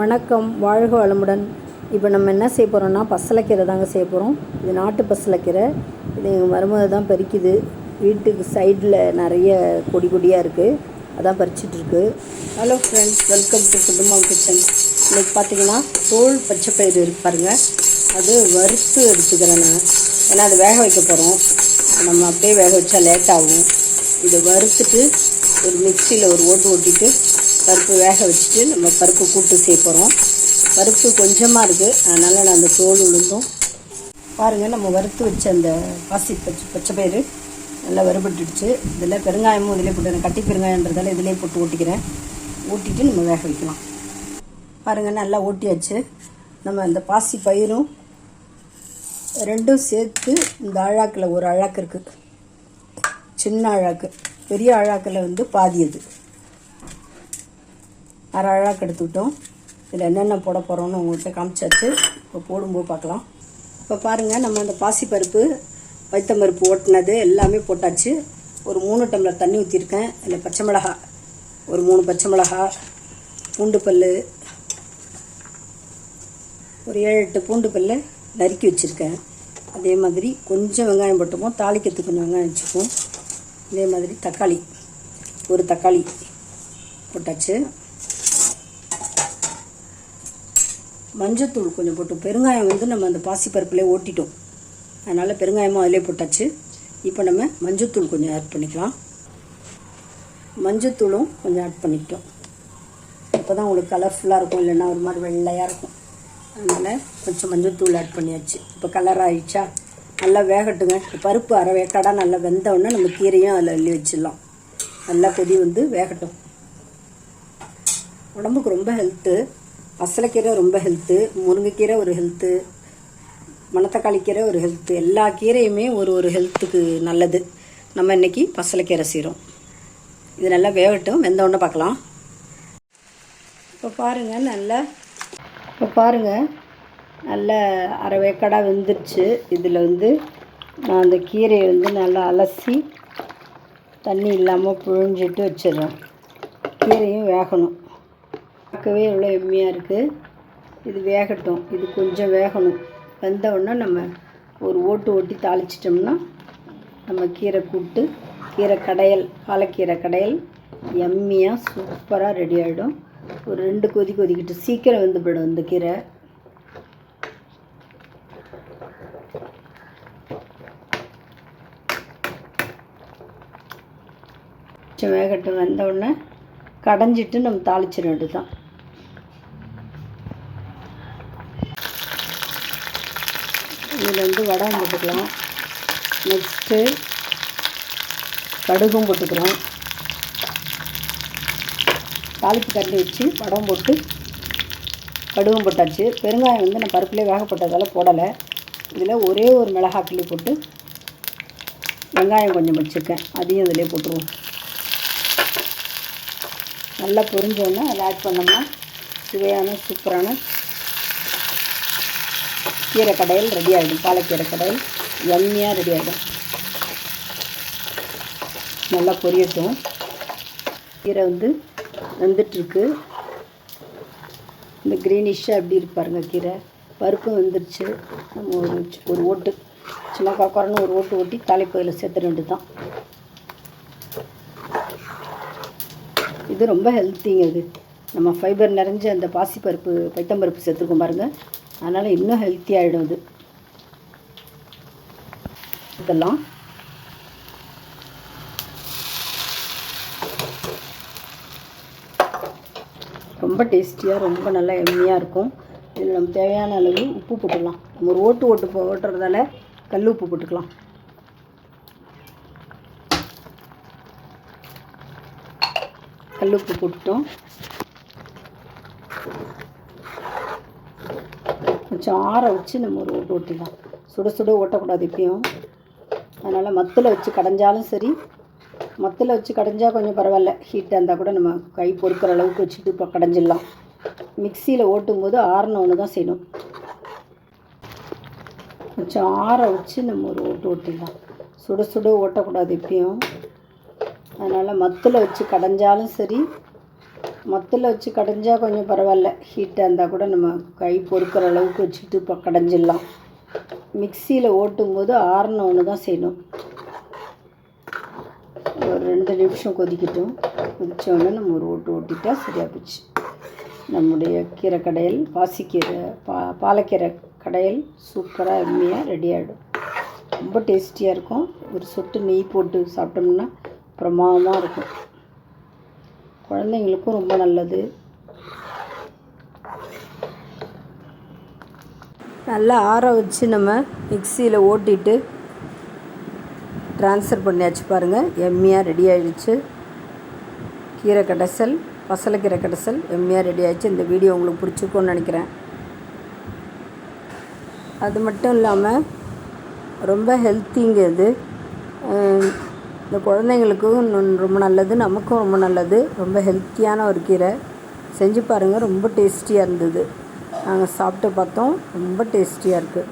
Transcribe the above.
வணக்கம் வாழ்க வளமுடன். இப்போ நம்ம என்ன செய்ய போகிறோம்னா பசலைக்கீரை தாங்க செய்ய போகிறோம் இது நாட்டு பசலைக்கீரை. இது எங்கள் மருமக தான் பறிக்குது. வீட்டுக்கு சைடில் நிறைய கொடி கொடியாக இருக்குது அதான் பறிச்சிட்ருக்கு ஹலோ ஃப்ரெண்ட்ஸ் வெல்கம் டு குடும்பம் கிச்சன் இன்னைக்கு பார்த்தீங்கன்னா தோல் பச்சை பயிறு இருக்கு பாருங்கள் அது வறுத்து எடுத்துக்கிறேன் நான். ஏன்னா அது வேக வைக்க போகிறோம் நம்ம அப்படியே வேக வச்சா லேட் ஆகும். இதை வறுத்துட்டு ஒரு மிக்சியில் ஒரு ஓட்டு ஓட்டிட்டு பருப்பு வேக வச்சுட்டு நம்ம பருப்பு கூட்டு செய்ய போகிறோம் பருப்பு கொஞ்சமாக இருக்குது அதனால் நான் அந்த தோல் உளுந்தும் பாருங்கள் நம்ம வறுத்து வச்ச அந்த பாசி பச்சை பச்சை பயிறு நல்லா வறுபட்டுடுச்சு. இதில் பெருங்காயமும் இதிலே போட்டு கட்டி பெருங்காயன்றதால இதிலே போட்டு ஊட்டிக்கிறேன் ஓட்டிட்டு நம்ம வேக வைக்கலாம். பாருங்கள் நல்லா ஓட்டியாச்சு. நம்ம அந்த பாசி பயிரும் ரெண்டும் சேர்த்து இந்த அழாக்கில் ஒரு அழாக்கு இருக்குது சின்ன அழாக்கு பெரிய அழாக்கில் வந்து பாதி அது. அரை எடுத்து எடுத்துக்கிட்டோம் இதில் என்னென்ன போட போகிறோம்னு உங்கள்கிட்ட காமிச்சாச்சு. இப்போ போடும்போது பார்க்கலாம் இப்போ பாருங்கள் நம்ம அந்த பாசிப்பருப்பு பருப்பு ஓட்டினது எல்லாமே போட்டாச்சு. ஒரு மூணு டம்ளர் தண்ணி ஊற்றிருக்கேன் இதில் பச்சை மிளகா ஒரு மூணு பச்சை மிளகா பூண்டு பல் ஒரு ஏழு எட்டு பூண்டு பல்ல நறுக்கி வச்சுருக்கேன். அதே மாதிரி கொஞ்சம் வெங்காயம் போட்டுப்போம். தாளிக்கிறதுக்கு கொஞ்சம் வெங்காயம் வச்சுப்போம். அதே மாதிரி தக்காளி ஒரு தக்காளி போட்டாச்சு. மஞ்சத்தூள் கொஞ்சம் போட்டோம் பெருங்காயம் வந்து நம்ம அந்த பாசிப்பருப்புலேயே ஓட்டிட்டோம். அதனால் பெருங்காயமும் அதிலே போட்டாச்சு. இப்போ நம்ம மஞ்சத்தூள் கொஞ்சம் ஆட் பண்ணிக்கலாம். மஞ்சத்தூளும் கொஞ்சம் ஆட் பண்ணிக்கிட்டோம். அப்போ தான் உங்களுக்கு கலர்ஃபுல்லாக இருக்கும் இல்லைன்னா ஒரு மாதிரி வெள்ளையாக இருக்கும். அதனால் கொஞ்சம் மஞ்சத்தூள் ஆட் பண்ணியாச்சு. இப்போ கலர் ஆகிடுச்சா நல்லா வேகட்டுங்க. பருப்பு அரை வேக்காடாக நல்லா வெந்த நம்ம கீரையும் அதில் அள்ளி வச்சிடலாம். நல்லா கொதி வந்து வேகட்டும். உடம்புக்கு ரொம்ப ஹெல்த்து பசலைக்கீரை ரொம்ப ஹெல்த்து முருங்கைக்கீரை ஒரு ஹெல்த்து மணத்தக்காளி கீரை ஒரு ஹெல்த்து எல்லா கீரையுமே ஒரு ஒரு ஹெல்த்துக்கு நல்லது. நம்ம இன்னைக்கு பசலைக்கீரை செய்கிறோம் இது நல்லா வேகட்டும் வெந்த ஒன்று பார்க்கலாம். இப்போ பாருங்கள் நல்லா இப்போ பாருங்கள் நல்ல அரை வேக்காடாக வெந்துருச்சு. இதில் வந்து நான் அந்த கீரையை வந்து நல்லா அலசி தண்ணி இல்லாமல் புழிஞ்சிட்டு வச்சிடுறேன். கீரையும் வேகணும். பார்க்கவே எவ்வளோ எம்மையாக இருக்குது இது வேகட்டும். இது கொஞ்சம் வேகணும். வெந்த நம்ம ஒரு ஓட்டு ஓட்டி தாளிச்சிட்டோம்னா நம்ம கீரை கூட்டு கீரை கடையல் பாலக்கீரை கடையல் எம்மியாக சூப்பராக ரெடி ஆகிடும் ஒரு ரெண்டு கொதி கொதிக்கிட்டு சீக்கிரம் வந்து போயிடும் இந்த கீரை. கொஞ்சம் வேகட்டும். வெந்த உடனே கடைஞ்சிட்டு நம்ம தாளிச்சிட வேண்டியதுதான் இதில் வந்து வடகம் போட்டுக்கலாம். நெக்ஸ்ட்டு கடுகும் போட்டுக்கிறோம். தாளிப்பு கரண்டி வச்சு வடகம் போட்டு கடுகும் போட்டாச்சு. பெருங்காயம் வந்து நான் பருப்புலேயே வேக போட்டதால் போடலை. இதில் ஒரே ஒரு மிளகாய் கிள்ளி போட்டு வெங்காயம் கொஞ்சம் வச்சுருக்கேன். அதையும் இதிலே போட்டுருவோம். நல்லா பொரிஞ்சோடனே அதை ஆட் பண்ணோம்னா சுவையான சூப்பரான கீரை கடையில் ரெடி ஆகிடும் பாலக்கீரை கடையில் எம்மியாக ரெடி ஆகிடும் நல்லா பொரியட்டும். கீரை வந்து வந்துட்டுருக்கு. இந்த க்ரீனிஷாக எப்படி இருப்பாருங்க கீரை. பருப்பு வந்துருச்சு. நம்ம ஒரு ஒரு ஓட்டு. சும்மா கொரன்னு ஒரு ஓட்டு ஓட்டி தாளிப்பதில் சேர்த்துட வேண்டியது தான் இது ரொம்ப ஹெல்த்திங்க இது. நம்ம ஃபைபர் நிறைஞ்ச அந்த பாசிப்பருப்பு பைத்தம்பருப்பு சேர்த்துருக்கோம் பாருங்கள் அதனால் இன்னும் ஹெல்த்தி ஆகிடும் இது இதெல்லாம். ரொம்ப டேஸ்டியாக ரொம்ப நல்லா எம்மியாக இருக்கும். இதில் நம்ம தேவையான அளவு உப்பு போட்டுக்கலாம். நம்ம ஒரு ஓட்டு ஓட்டு போ ஓட்டுறதால கல் உப்பு போட்டுக்கலாம். கல் உப்பு போட்டுட்டோம். கொஞ்சம் ஆற வச்சு நம்ம ஒரு ஓட்டு ஓட்டிடலாம். சுட சுட ஓட்டக்கூடாது இப்பயும். அதனால் மத்தில் வச்சு கடைஞ்சாலும் சரி மத்தில் வச்சு கடைஞ்சா கொஞ்சம் பரவாயில்ல. ஹீட்டாக இருந்தால் கூட நம்ம கை பொறுக்கிற அளவுக்கு வச்சுட்டு இப்போ கடைஞ்சிடலாம். மிக்சியில் ஓட்டும் போது ஆறின தான் செய்யணும். கொஞ்சம் ஆற வச்சு நம்ம ஒரு ஓட்டு ஓட்டிடலாம். சுட சுட ஓட்டக்கூடாது இப்பயும். அதனால் மத்தில் வச்சு கடைஞ்சாலும் சரி மத்தில் வச்சு கடைஞ்சால் கொஞ்சம் பரவாயில்ல. ஹீட்டாக இருந்தால் கூட நம்ம கை பொறுக்கிற அளவுக்கு வச்சுட்டு இப்போ கடைஞ்சிடலாம். மிக்சியில் ஓட்டும் போது ஆறின ஒன்று தான் செய்யணும். ஒரு ரெண்டு நிமிஷம் கொதிக்கட்டும். கொதித்தோடனே நம்ம ஒரு ஓட்டு ஓட்டிட்டா சரியாக போச்சு. நம்முடைய கீரை கடையல் பாசிக்கீரை பா பாலக்கீரை கடையல் சூப்பராக எம்மியாக ரெடி ஆகிடும் ரொம்ப டேஸ்டியாக இருக்கும். ஒரு சொட்டு நெய் போட்டு சாப்பிட்டோம்னா பிரமாதமாக இருக்கும். குழந்தைங்களுக்கும் ரொம்ப நல்லது. நல்லா ஆற வச்சு நம்ம மிக்சியில் ஓட்டிட்டு ட்ரான்ஸ்ஃபர் பண்ணியாச்சு பாருங்கள் எம்மியாக ரெடி ஆகிடுச்சு கீரை கடைசல் பசலைக்கீரை கடைசல் எம்மியாக ரெடி ஆகிடுச்சு இந்த வீடியோ உங்களுக்கு பிடிச்சிருக்கும்னு நினைக்கிறேன். அது மட்டும் இல்லாமல் ரொம்ப ஹெல்த்திங்க இது. இந்த குழந்தைங்களுக்கும் ரொம்ப நல்லது நமக்கும் ரொம்ப நல்லது. ரொம்ப ஹெல்த்தியான ஒரு கீரை. செஞ்சு பாருங்கள் ரொம்ப டேஸ்டியாக இருந்தது. நாங்கள் சாப்பிட்டு பார்த்தோம் ரொம்ப டேஸ்டியாக இருக்குது